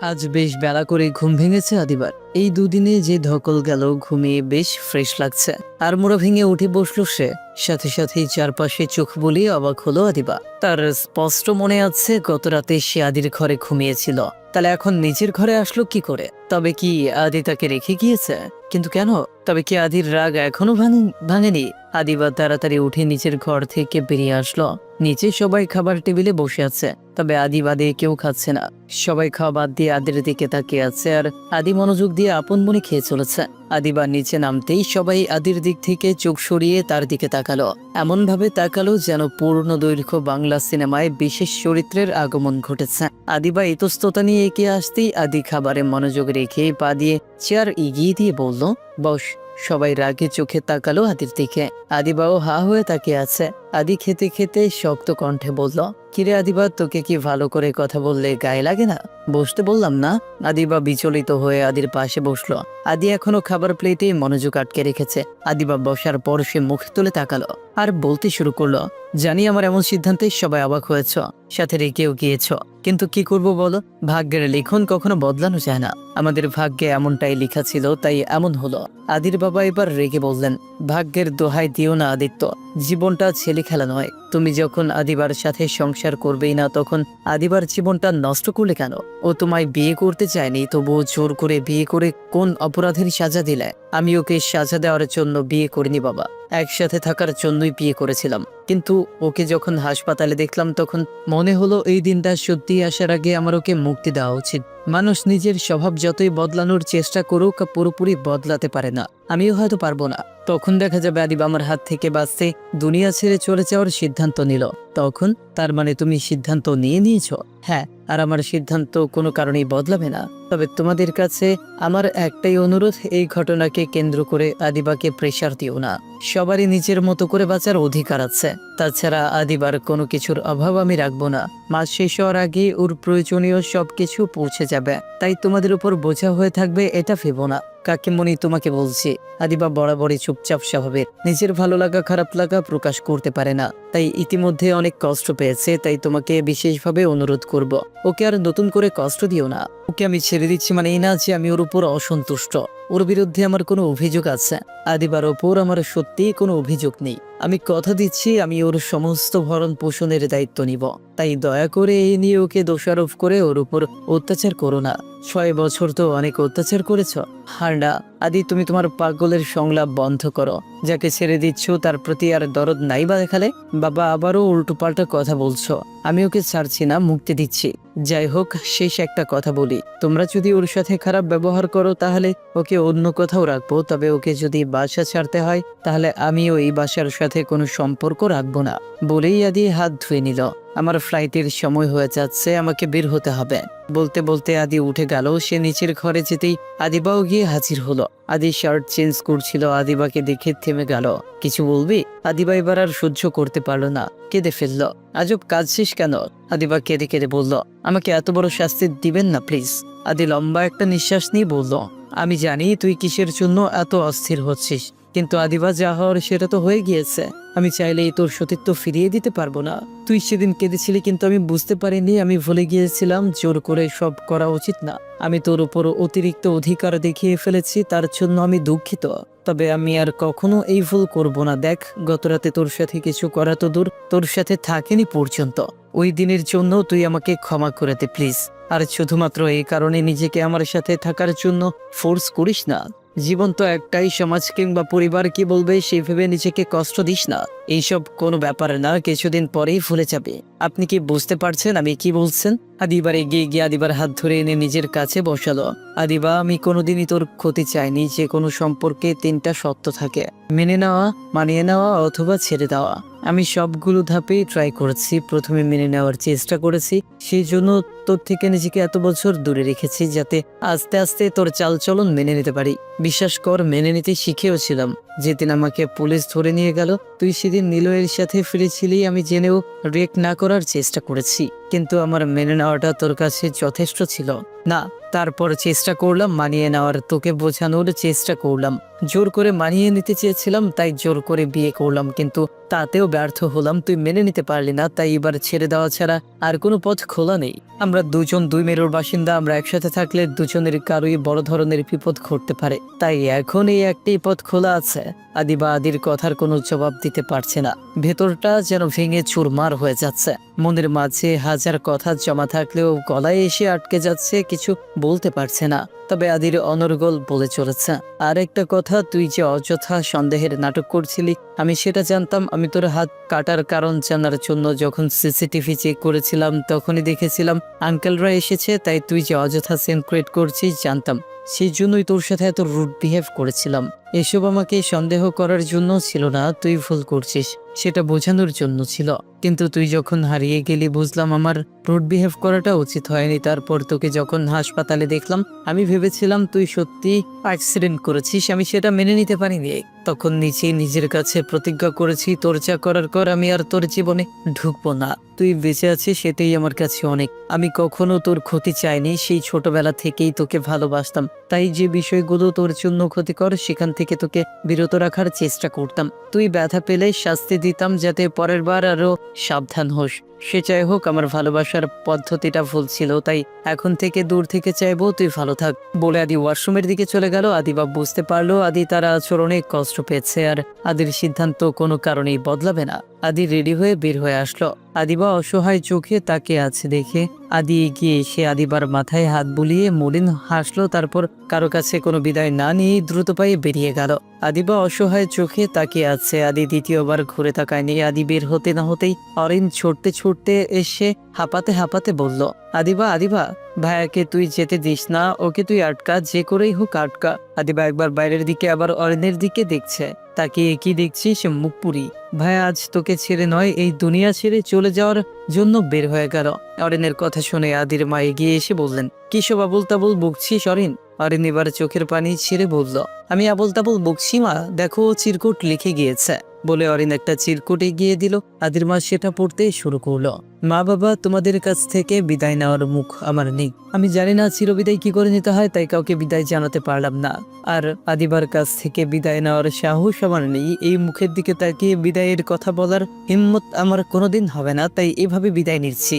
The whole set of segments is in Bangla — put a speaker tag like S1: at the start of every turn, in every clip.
S1: আজ বেশ বেলা করে ঘুম ভেঙেছে আদিবার। এই দুদিনে যে ধকল গেল, ঘুমিয়ে বেশ ফ্রেশ লাগছে। আর মোড়া ভেঙে উঠে বসল সে। সাথে সাথেই চারপাশে চোখ বলিয়ে অবাক হলো আদিবা। তার স্পষ্ট মনে আছে, গত রাতে সে আদির ঘরে ঘুমিয়েছিল। তাহলে এখন নিজের ঘরে আসলো কি করে? তবে কি আদি তাকে রেখে গিয়েছে? কিন্তু কেন? তবে কি আদির রাগ এখনও ভাঙে- ভাঙেনি? আদিবা তাড়াতাড়ি উঠে নিজের ঘর থেকে বেরিয়ে আসলো। নিচে সবাই খাবার টেবিলে বসে আছে, তবে আদি বাদে কেউ খাচ্ছে না। সবাই খাওয়া বাদ দিয়ে আদির দিকে তাকিয়ে আছে আর আদি মনোযোগ দিয়ে আপন মনে খেয়ে চলেছে। আদিবা নিচে নামতেই সবাই আদির দিক থেকে চোখ সরিয়ে তার দিকে তাকালো। এমন ভাবে তাকালো যেন পূর্ণ দৈর্ঘ্য বাংলা সিনেমায় বিশেষ চরিত্রের আগমন ঘটেছে। আদিবা ইতস্ততা নিয়ে এগিয়ে আসতেই আদি খাবারে মনোযোগ রেখে পা দিয়ে চেয়ার এগিয়ে দিয়ে বলল, বস, সবাই রাগে চোখে তাকালো আদির দিকে। আদিবাও হা হয়ে তাকিয়ে আছে। আদি খেতে খেতে শক্ত কণ্ঠে বলল, কিরে আদিবা, তোকে কি ভালো করে কথা বললে গায়ে লাগে না? বসতে বললাম না। আদিবা বিচলিত হয়ে আদির পাশে বসল। আদি এখনও খাবার প্লেটে মনোযোগ আটকে রেখেছে। আদিবা বসার পর সে মুখ তুলে তাকালো আর বলতে শুরু করল, জানি আমার এমন সিদ্ধান্তে সবাই অবাক হয়েছ, সাথে রেখেও গিয়েছ। কিন্তু কি করব বলো? ভাগ্যের লিখন কখনো বদলানো যায় না। আমাদের ভাগ্যে এমনটাই লেখা ছিল, তাই এমন হলো। আদির বাবা এবার রেগে বললেন, ভাগ্যের দোহাই দিও না আদিত্য। জীবনটা ছেলে খেলা নয় তুমি যখন আদিবার সাথে সংসার করবেই না, তখন আদিবার জীবনটা নষ্ট করলে কেন? ও তোমায় বিয়ে করতে চায়নি, তবুও জোর করে বিয়ে করে কোন অপরাধের সাজা দিলে? আমি ওকে সাজা দেওয়ার জন্য বিয়ে করিনি, বাবা। একসাথে থাকার জন্যই বিয়ে করেছিলাম। কিন্তু ওকে যখন হাসপাতালে দেখলাম তখন মনে হলো এই দিনটা সত্যি আসার আগে আমার ওকে মুক্তি দেওয়া উচিত। মানুষ নিজের স্বভাব যতই বদলানোর চেষ্টা করুক, পুরোপুরি বদলাতে পারে না। আমিও হয়তো পারব না। তখন দেখা যাবে আদিব আমার হাত থেকে বাঁচতে দুনিয়া ছেড়ে চলে যাওয়ার সিদ্ধান্ত নিল। তখন তার মানে তুমি সিদ্ধান্ত নিয়ে নিয়েছো? হ্যাঁ আর আমার সিদ্ধান্ত কোনো কারণেই বদলাবে না। তবে তোমাদের কাছে আমার একটাই অনুরোধ, এই ঘটনাকে কেন্দ্র করে আদিবাকে প্রেশার দিও না। সবারই নিজের মতো করে বাঁচার অধিকার আছে। তাছাড়া আদিবার কোনো কিছুর অভাব আমি রাখব না। মাস শেষ হওয়ার আগে ওর প্রয়োজনীয় সব কিছু পৌঁছে যাবে। তাই তোমাদের উপর বোঝা হয়ে থাকবে, এটা ভেবো না। কাকিমণি তোমাকে বলছি? আদিবা বরাবরই চুপচাপ স্বভাবের। নিজের ভালো লাগা, খারাপ লাগা প্রকাশ করতে পারে না। তাই ইতিমধ্যে অনেক কষ্ট পেয়েছে, তাই তোমাকে বিশেষভাবে অনুরোধ করব। ওকে আর নতুন করে কষ্ট দিও না। ওকে আমি ছেড়ে দিচ্ছি মানে এই না যে আমি ওর উপর অসন্তুষ্ট। ওর বিরুদ্ধে আমার কোনো অভিযোগ আছে। আদিবার ওপর আমার সত্যিই কোনো অভিযোগ নেই। আমি কথা দিচ্ছি, আমি ওর সমস্ত ভরণ পোষণের দায়িত্ব নিব। তাই দয়া করে এই নিয়ে ওকে দোষারোপ করে ওর উপর অত্যাচার করো না। ছয় বছর তো অনেক অত্যাচার করেছ। হার না আদি, তুমি তোমার পাগলের সংলাপ বন্ধ করো। যাকে ছেড়ে দিচ্ছ, তার প্রতি আর দরদ নাই বা দেখালে? বাবা, আবারও উল্টোপাল্টা কথা বলছো। আমি ওকে ছাড়ছি না, মুক্তি দিচ্ছি। যাই হোক, শেষ একটা কথা বলি। তোমরা যদি ওর সাথে খারাপ ব্যবহার করো, তাহলে ওকে অন্য কোথাও রাখব। তবে ওকে যদি বাসা ছাড়তে হয়, তাহলে আমিও এই বাসার সাথে কোনো সম্পর্ক রাখব না, বলেই আদি হাত ধুয়ে নিল। আমার ফ্লাইটের সময় হয়ে যাচ্ছে, আমাকে বের হতে হবে। বলতে বলতে আদি উঠে গেল। সে নিচের ঘরে যেতেই আদিবাও গিয়ে হাজির হলো। আদি শার্ট চেঞ্জ করছিল। আদিবাকে দেখে থেমে গেল। কিছু বলবি? আদিবা এবার আর সহ্য করতে পারল না। কেঁদে ফেলল। আজব কাজ শেষ কেন? আদিবা কেঁদে কেঁদে বলল। আমাকে এত বড় শাস্তি দিবেন না প্লিজ আদি লম্বা একটা নিঃশ্বাস নিয়ে বলল। আমি জানি তুই কিসের জন্য এত অস্থির হচ্ছিস। কিন্তু আদিবা যা হওয়ার সেটা তো হয়ে গিয়েছে। আমি চাইলেই তোর সতীত্ব ফিরিয়ে দিতে পারব না। তুই সেদিন কেঁদেছিলি কিন্তু আমি বুঝতে পারিনি। আমি ভুলে গিয়েছিলাম, জোর করে সব করা উচিত না। আমি তোর উপর অতিরিক্ত অধিকার দেখিয়ে ফেলেছি, তার জন্য আমি দুঃখিত। তবে আমি আর কখনো এই ভুল করব না। দেখ, গতরাতে তোর সাথে কিছু করা তো দূর, তোর সাথে থাকেনি পর্যন্ত। ওই দিনের জন্য তুই আমাকে ক্ষমা করে দে, প্লিজ। আর শুধুমাত্র এই কারণে নিজেকে আমার সাথে থাকার জন্য ফোর্স করিস না। জীবন তো একটাই, সমাজ কিংবা পরিবার কি বলবে, সেই ভেবে নিজেকে কষ্ট দিস না। এইসব কোনো ব্যাপার না, কিছুদিন পরেই ভুলে যাবে। আপনি কি বুঝতে পারছেন আমি কি বলছেন? আদিবার এগিয়ে গিয়ে আদিবার হাত ধরে এনে নিজের কাছে বসালো। আদিবা, আমি কোনোদিনই তোর ক্ষতি চাইনি, যে কোনো সম্পর্কে তিনটা সত্য থাকে। মেনে নেওয়া, মানিয়ে নেওয়া অথবা ছেড়ে দেওয়া। আমি সবগুলো ধাপেই ট্রাই করেছি, প্রথমে মেনে নেওয়ার চেষ্টা করেছি, সেই জন্য তোর থেকে নিজেকে এত বছর দূরে রেখেছি যাতে আস্তে আস্তে তোর চালচলন মেনে নিতে পারি। বিশ্বাস কর, মেনে নিতে শিখেও ছিলাম যেদিন আমাকে পুলিশ ধরে নিয়ে গেল, তুই সেদিন নীলয়ের সাথে ফিরেছিলি, আমি জেনেও রেক না করার চেষ্টা করেছি। কিন্তু আমার মেনে নেওয়াটা তোর কাছে যথেষ্ট ছিল। না, তারপর চেষ্টা করলাম মানিয়ে নেওয়ার। তোকে বোঝানোর চেষ্টা করলাম। জোর করে মানিয়ে নিতে চেয়েছিলাম, তাই জোর করে বিয়ে করলাম। কিন্তু তাতেও ব্যর্থ হলাম। তুই মেনে নিতে পারলি না, তাই এবার ছেড়ে দেওয়া ছাড়া আর কোনো পথ খোলা নেই। আমরা দুজন দুই মেরুর বাসিন্দা, আমরা একসাথে থাকলে দুজনের কারোই বড় ধরনের বিপদ ঘটতে পারে। তাই এখন এই একটি পথ খোলা আছে। আদি বা আদির কথার কোনো জবাব দিতে পারছে না। ভেতরটা যেন ভেঙে চুরমার হয়ে যাচ্ছে। মনের মাঝে হাজার কথা জমা থাকলেও গলায় এসে আটকে যাচ্ছে, কিছু বলতে পারছে না। তবে আদির অনর্গল বলে চলেছে আর একটা কথা, তুই যে অযথা সন্দেহের নাটক করছিলি, আমি সেটা জানতাম, আমি তোর হাত কাটার কারণ জানার জন্য যখন সিসিটিভি চেক করেছিলাম, তখনই দেখেছিলাম আঙ্কেলরা এসেছে, তাই তুই যে অযথা সেন্ড ক্রিয়েট করছিস, জানতাম। সেই জন্যই তোর সাথে এত রুট বিহেভ করেছিলাম। এসব আমাকে সন্দেহ করার জন্য ছিল না, তুই ভুল করছিস, সেটা বোঝানোর জন্য ছিল। কিন্তু তুই যখন হারিয়ে গেলি, বুঝলাম আমার রুট বিহেভ করাটা উচিত হয়নি। তারপর তোকে যখন হাসপাতালে দেখলাম, আমি ভেবেছিলাম তুই সত্যি অ্যাক্সিডেন্ট করেছিস, আমি সেটা মেনে নিতে পারিনি। তখন নিচেই নিজের কাছে প্রতিজ্ঞা করেছি, তোর যা করার কর, আমি আর তোর জীবনে ঢুকবো না। তুই বেঁচে আছিস, সেটাই আমার কাছে অনেক। আমি কখনো তোর ক্ষতি চাইনি, সেই ছোটবেলা থেকেই তোকে ভালোবাসতাম। তাই যে বিষয়গুলো তোর জন্য ক্ষতিকর, সেখান থেকে তোকে বিরত রাখার চেষ্টা করতাম। তুই ব্যথা পেলে শাস্তি দিতাম যাতে পরের বার আরও সাবধান হোস। সে চাই হোক, আমার ভালোবাসার পদ্ধতিটা ভুল ছিল, তাই এখন থেকে দূর থেকে চাইব তুই ভালো থাক। বলে আদি ওয়াশরুমের দিকে চলে গেল। আদিবাব বুঝতে পারল, আদি তার আচরণে কষ্ট পেয়েছে আর আদির সিদ্ধান্ত কোনো কারণেই বদলাবে না। আদি রেডি হয়ে বের হয়ে আসলো। আদিবা অসহায় চোখে তাকে আছে দেখে আদি এগিয়ে এসে আদিবার মাথায় হাত বুলিয়ে মলিন হাসলো, তারপর কারও কাছে কোনো বিদায় না নিয়ে দ্রুত পায়ে বেরিয়ে গেল। আদিবা অসহায় চোখে তাকিয়ে আছে। আদি দ্বিতীয়বার ঘুরে তাকায়নি। আদি বের হতে না হতেই অরিন ছুটতে ছুটতে এসে হাঁপাতে হাঁপাতে বলল, আদিবা আদিবা, ভাইয়াকে তুই যেতে দিস না। ওকে তুই আটকা, যে করেই হোক আটকা। আদিবা একবার বাইরের দিকে, আবার অরিনের দিকে দেখছে। তাকে কি দেখছি সে মুখ পুরি। ভাই আজ তোকে ছেড়ে নয়, এই দুনিয়া ছেড়ে চলে যাওয়ার জন্য বের হয়ে গেল। অরিনের কথা শুনে আদির মা এগিয়ে এসে বললেন কি সব আবুল তাবুল বকছিস অরিন? অরিন এবার চোখের পানি ছেড়ে বলল, আমি আবুল তাবুল বকছি মা, দেখো চিরকুট লিখে গিয়েছে। বলে অরিন একটা চিরকুট এগিয়ে দিল, আদির মা সেটা পড়তে শুরু করল। মা বাবা, তোমাদের কাছ থেকে বিদায় নেওয়ার মুখ আমার নেই। আমি জানি না চিরবিদায় কি করে নিতে হয়, তাই কাউকে বিদায় জানাতে পারলাম না। আর আদিবার কাছ থেকে বিদায় নেওয়ার সাহস আমার নেই। এই মুখের দিকে তাকিয়ে বিদায়ের কথা বলার হিম্মত আমার কোনোদিন হবে না, তাই এভাবে বিদায় নিচ্ছি।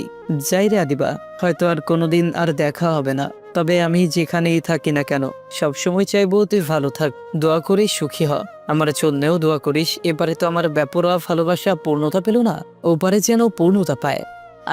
S1: যাই রে আদিবা, হয়তো আর কোনোদিন আর দেখা হবে না। তবে আমি যেখানেই থাকি না কেন, সবসময় চাইব তুই ভালো থাক, দোয়া করিস সুখী হ। আমার জন্যেও দোয়া করিস, এবারে তো আমার ব্যাপরোয়া ভালোবাসা পূর্ণতা পেল না, ওপারে যেন পূর্ণতা পায়।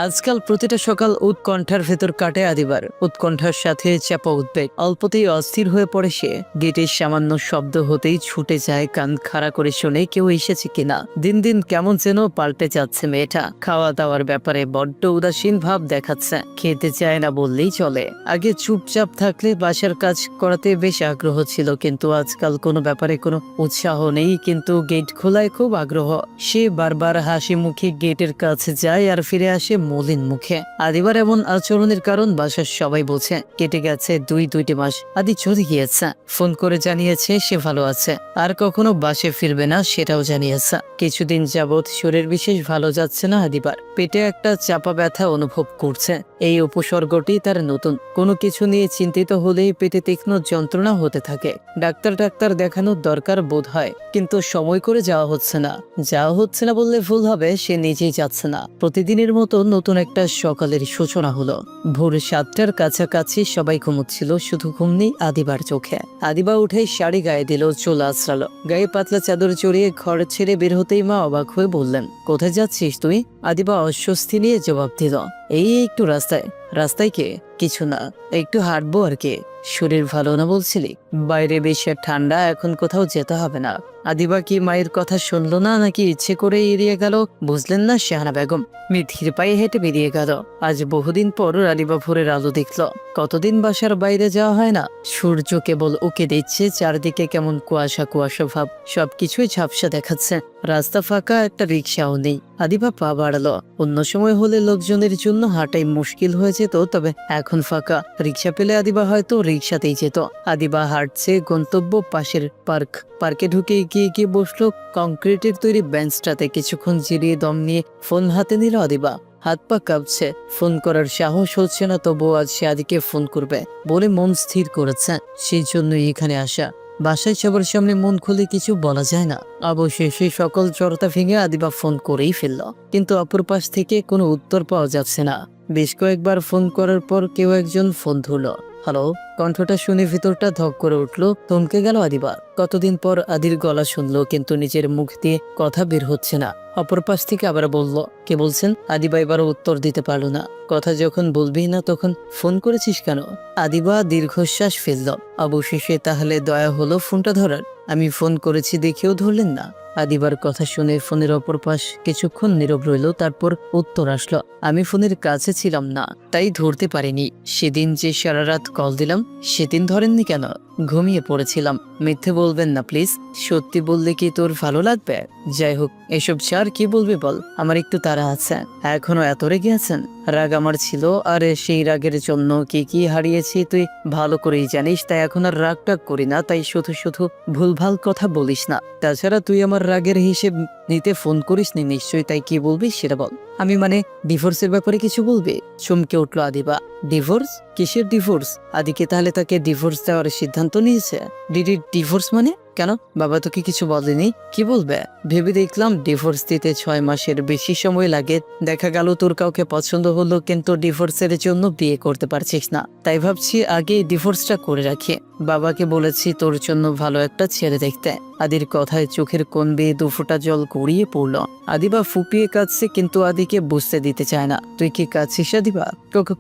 S1: আজকাল প্রতিটা সকাল উৎকণ্ঠার ভেতর কাটে আদিবার। উৎকণ্ঠার সাথে চাপা উদ্বেগ। অল্পতেই অস্থির হয়ে পড়ে সে। গেটের সামান্য শব্দ হতেই ছুটে যায়, কান খাড়া করে শুনে কেউ এসেছে কিনা। দিন দিন কেমন যেন পাল্টে যাচ্ছে মেয়েটা। খাওয়া দাওয়ার ব্যাপারে বড্ড উদাসীন ভাব দেখাচ্ছে। খেতে চায় না বললেই চলে। আগে চুপচাপ থাকলে বাসার কাজ করাতে বেশ আগ্রহ ছিল, কিন্তু আজকাল কোনো ব্যাপারে কোনো উৎসাহ নেই, কিন্তু গেট খোলায় খুব আগ্রহ। সে বারবার হাসি মুখে গেটের কাছে যায় আর ফিরে আসে মলিন মুখে। আদিবার এমন আচরণের কারণ বাসার সবাই বলছে কেটে গেছে দুই দুইটি মাস। আদি চলে গিয়েছে। ফোন করে জানিয়েছে সে ভালো আছে। আর কখনো বাসে ফিরবে না সেটাও জানিয়েছে। কিছুদিন যাবৎ শরীর বিশেষ ভালো যাচ্ছে না আদিবার। পেটে একটা চাপা ব্যথা অনুভব করছে। এই উপসর্গটি তার নতুন। কোনো কিছু নিয়ে চিন্তিত হলেই পেটে তীক্ষ্ণ যন্ত্রণা হতে থাকে। ডাক্তার ডাক্তার দেখানোর দরকার বোধ হয়। কিন্তু সময় করে যাওয়া হচ্ছে না। যাওয়া হচ্ছে না বললে ভুল হবে, সে নিজেই যাচ্ছে না। প্রতিদিনের মতো নতুন একটা সকালের সূচনা হলো। ভোর সাতটার কাছাকাছি সবাই ঘুমোচ্ছিল, শুধু ঘুম নেই আদিবার চোখে। আদিবা উঠে শাড়ি গায়ে দিল, চুল আছড়ালো। গায়ে পাতলা চাদর চড়িয়ে ঘর ছেড়ে বের হতেই মা অবাক হয়ে বললেন, কোথায় যাচ্ছিস তুই? আদিবা অস্বস্তি নিয়ে জবাব দিল এই একটু রাস্তায়। রাস্তায় কে? কিছু না, একটু হাঁটবো আর কি। শরীর ভালো না বলছিলি? বাইরে বেশি ঠান্ডা, এখন কোথাও যেতে হবে না। আদিবা কি মায়ের কথা শুনলো না, নাকি ইচ্ছে করে এড়িয়ে গেল? বুঝলেন না, শাহানা বেগম? মিথির পায়ে হেঁটে বেরিয়ে গেল। আজ বহুদিন পর আদিবা ভোরের আলো দেখল। কতদিন বাসার বাইরে যাওয়া হয় না? সূর্য কেবল ওকে দিচ্ছে চারদিকে কেমন কুয়াশা কুয়াশা ভাব। সবকিছুই ঝাপসা দেখাচ্ছে। রাস্তা ফাঁকা, একটা রিক্সাও নেই। আদিবা পা বাড়ালো। অন্য সময় হলে লোকজনের জন্য হাঁটাই মুশকিল হয়ে যেত, তবে এখন ফাঁকা। রিক্সা পেলে আদিবা হয়তো রিক্সাতেই যেত। আদিবা হাঁটছে গন্তব্য পাশের পার্ক। পার্কে ঢুকে গিয়ে গিয়ে বসল কংক্রিটের তৈরি বেঞ্চটাতে। কিছুক্ষণ জিরিয়ে দম নিয়ে ফোন হাতে নিল আদিবা। হাত পা কাঁপছে। ফোন করার সাহস হচ্ছে না, তবুও আজ সে আদিকে ফোন করবে বলে মন স্থির করেছে। সেই জন্যই এখানে আসা। বাসায় সবার সামনে মন খুলে কিছু বলা যায় না। অবশেষে সকল চরতা ভেঙে আদিবা ফোন করেই ফেলল। কিন্তু অপর পাশ থেকে কোনো উত্তর পাওয়া যাচ্ছে না। বেশ কয়েকবার ফোন করার পর কেউ একজন ফোন ধরল। হ্যালো? কণ্ঠটা শুনে ভিতরটা ধক করে উঠল, থমকে গেল আদিবা। কতদিন পর আদির গলা শুনলো, কিন্তু নিজের মুখ দিয়ে কথা বের হচ্ছে না। অপর পাশ থেকে আবার বলল, কে বলছেন? আদিবা এবারও উত্তর দিতে পারল না। কথা যখন বলবি না তখন ফোন করেছিস কেন? আদিবা দীর্ঘশ্বাস ফেলল। অবশেষে তাহলে দয়া হলো ফোনটা ধরার। আমি ফোন করেছি দেখেও ধরলেন না। আদিবার কথা শুনে ফোনের অপর পাশ কিছুক্ষণ নীরব রইল, তারপর উত্তর আসলো, আমি ফোনের কাছে ছিলাম না, তাই ধরতে পারিনি। সেদিন যে সারা রাত কল দিলাম, সেদিন ধরেননি কেন? ঘুমিয়ে পড়েছিলাম। মিথ্যে বলবেন না, প্লিজ। সত্যি বললে কি তোর ভালো লাগবে? যাই হোক, এসব ছাড় কি বলবি বল? আমার একটু তারা আছে। এখনও এত রেগে আছেন? রাগ আমার ছিল, আর সেই রাগের জন্য কি কি হারিয়েছি তুই? ভালো করেই জানিস, তাই এখন আর রাগ টাগ করি না, তাই শুধু শুধু ভুলভাল কথা বলিস না। তাছাড়া তুই আমার রাগের হিসেব নিতে ফোন করিস নি নিশ্চয়ই, তাই কি বলবি সেটা বল। আমি মানে ডিভোর্সের ব্যাপারে কিছু বলবি? চমকে উঠল আদিবা। ডিভোর্স কিসের ডিভোর্স আদিকে তাহলে তাকে ডিভোর্স দেওয়ার সিদ্ধান্ত নিয়েছে? ডিডি ডিভোর্স মানে? কেন? বাবা তোকে কিছু বলেনি? কি বলবে? ভেবে দেখলাম ডিভোর্স দিতে ছয় মাসের বেশি সময় লাগে। দেখা গেল তোর কাউকে পছন্দ হলো, কিন্তু ডিভোর্সের জন্য বিয়ে করতে পারছিস না। তাই ভাবছি আগে ডিভোর্সটা করে রাখি। বাবাকে বলেছি তোর জন্য ভালো একটা ছেলে দেখতে। আদির কথায় চোখের কোন বেয়ে দুফোটা জল গড়িয়ে পড়ল। আদিবা ফুপিয়ে কাঁদছে, কিন্তু আদিকে বুঝতে দিতে চায় না। তুই কি কাঁদছিস আদিবা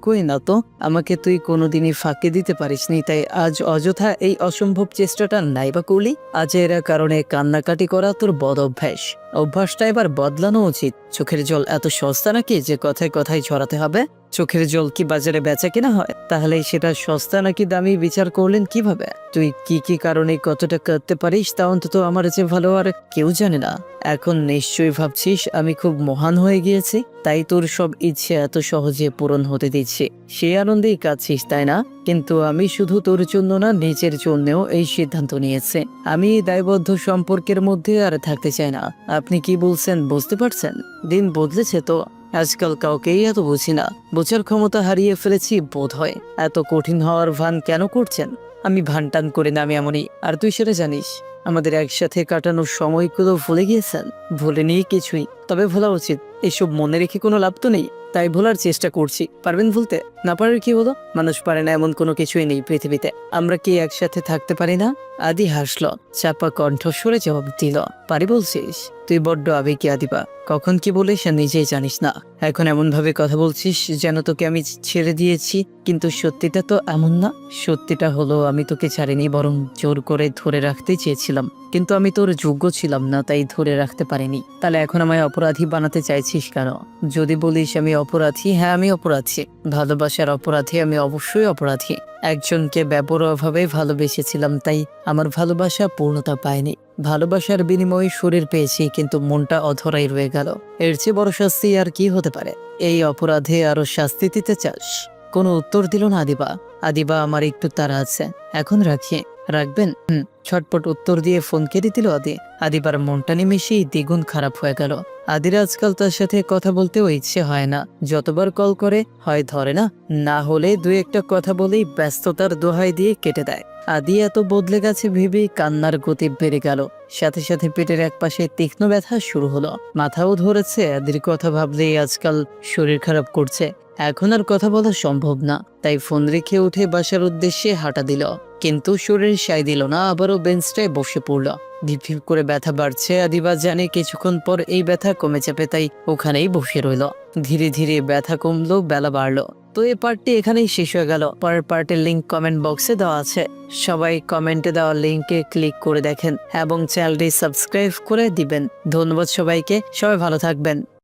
S1: কই না তো? আমাকে তুই কোনোদিনই ফাঁকি দিতে পারিস নি তাই আজ অযথা এই অসম্ভব চেষ্টাটা নাইবা করলি? আজ এরা কারণে কান্নাকাটি করা তোর বদ অভ্যাস। অভ্যাসটা এবার বদলানো উচিত। চোখের জল এত সস্তা নাকি যে কথায় কথায় ছড়াতে হবে? চোখের জল কি বাজারে বেচা কিনা হয়? তাহলে সেটা সস্তা নাকি দামি বিচার করলেন কীভাবে? তুই কি কি কারণে কতটা করতে পারিস তা অন্তত আমার যে ভালো আর কেউ জানে না। এখন নিশ্চয়ই ভাবছিস আমি খুব মহান হয়ে গিয়েছি? তাই তোর সব ইচ্ছে এত সহজে পূরণ হতে দিচ্ছি। সে আনন্দেই কাঁদছিস তাই না? কিন্তু আমি শুধু তোর জন্য না, নিজের জন্যও এই সিদ্ধান্ত নিয়েছে। আমি দায়বদ্ধ সম্পর্কের মধ্যে আর থাকতে চাই না। আপনি কি বলছেন, বুঝতে পারছেন? দিন বদলেছে তো। আজকাল কাউকেই এত বুঝি না। বোঝার ক্ষমতা হারিয়ে ফেলেছি বোধ হয়। এত কঠিন হওয়ার ভান কেন করছেন? আমি ভান টান করে নামি এমনই। আর তুই সেটা জানিস, আমাদের একসাথে কাটানোর সময়গুলো ভুলে গিয়েছেন? ভুলে নিয়ে কিছুই। তবে ভোলা উচিত। এসব মনে রেখে কোনো লাভ তো নেই, তাই ভোলার চেষ্টা করছি। পারবেন ভুলতে? না পারার কি হলো? মানুষ পারে না এমন কোনো কিছুই নেই পৃথিবীতে। আমরা কি একসাথে থাকতে পারি না? আদি হাসল, চাপা কণ্ঠস্বরে জবাব দিল। পারি বলছিস? তুই বড্ড আবেগী আদিবা। কখন কি বলে সে নিজেই জানিস না। এখন এমন ভাবে কথা বলছিস যেন তোকে আমি ছেড়ে দিয়েছি, কিন্তু সত্যিটা তো এমন না। সত্যিটা হলো, আমি তোকে ছাড়িনি, বরং জোর করে ধরে রাখতে চেয়েছিলাম। কিন্তু আমি তোর যোগ্য ছিলাম না, তাই ধরে রাখতে পারিনি। তাহলে এখন আমায় অপরাধী বানাতে চাইছিস কেন? যদি বলিস আমি অপরাধী হ্যাঁ আমি অপরাধী। ভালোবাসার অপরাধী আমি অবশ্যই অপরাধী। একজনকে ব্যাপরভাবে ভালোবেসেছিলাম, তাই আমার ভালোবাসা পূর্ণতা পায়নি। ভালোবাসার বিনিময়ে শরীর পেয়েছি, কিন্তু মনটা অধরাই রয়ে গেল। এর চেয়ে বড় শাস্তি আর কি হতে পারে? এই অপরাধে আরও শাস্তি দিতে চাস? কোনো উত্তর দিল না, আদিবা। আদিবা, আমার একটু তারা আছে। এখন রাখি। রাখবেন। ছটপট উত্তর দিয়ে ফোন কেটে দিল আদি। আদিবার মনটা নিমেষেই দ্বিগুণ খারাপ হয়ে গেল। আদির আজকাল তার সাথে কথা বলতেও ইচ্ছে হয় না। যতবার কল করে, হয় ধরে না না হলে দু একটা কথা বলেই ব্যস্ততার দোহাই দিয়ে কেটে দেয়। আদি এত বদলে গেছে ভেবে কান্নার গতি বেড়ে গেল। সাথে সাথে পেটের একপাশে তীক্ষ্ণ ব্যথা শুরু হলো। মাথাও ধরেছে, আদির কথা ভাবলেই আজকাল শরীর খারাপ করছে। এখন আর কথা বলা সম্ভব না, তাই ফোন রেখে উঠে বাসার উদ্দেশ্যে হাঁটা দিল। কিন্তু শরীর সাই দিল না, আবারও বেঞ্চটায় বসে পড়ল। ধিপ করে ব্যথা বাড়ছে, আদিবা জানে কিছুক্ষণ পর এই ব্যথা কমে যাবে, তাই ওখানেই বসে রইল। ধীরে ধীরে ব্যথা কমলো, বেলা বাড়লো। তো এই পার্টটি এখানেই শেষ হয়ে গেল। পরের পার্টের লিংক কমেন্ট বক্সে দেওয়া আছে। সবাই কমেন্টে দেওয়া লিংকে ক্লিক করে দেখেন এবং চ্যানেলটি সাবস্ক্রাইব করে দিবেন। ধন্যবাদ সবাইকে, সবাই ভালো থাকবেন।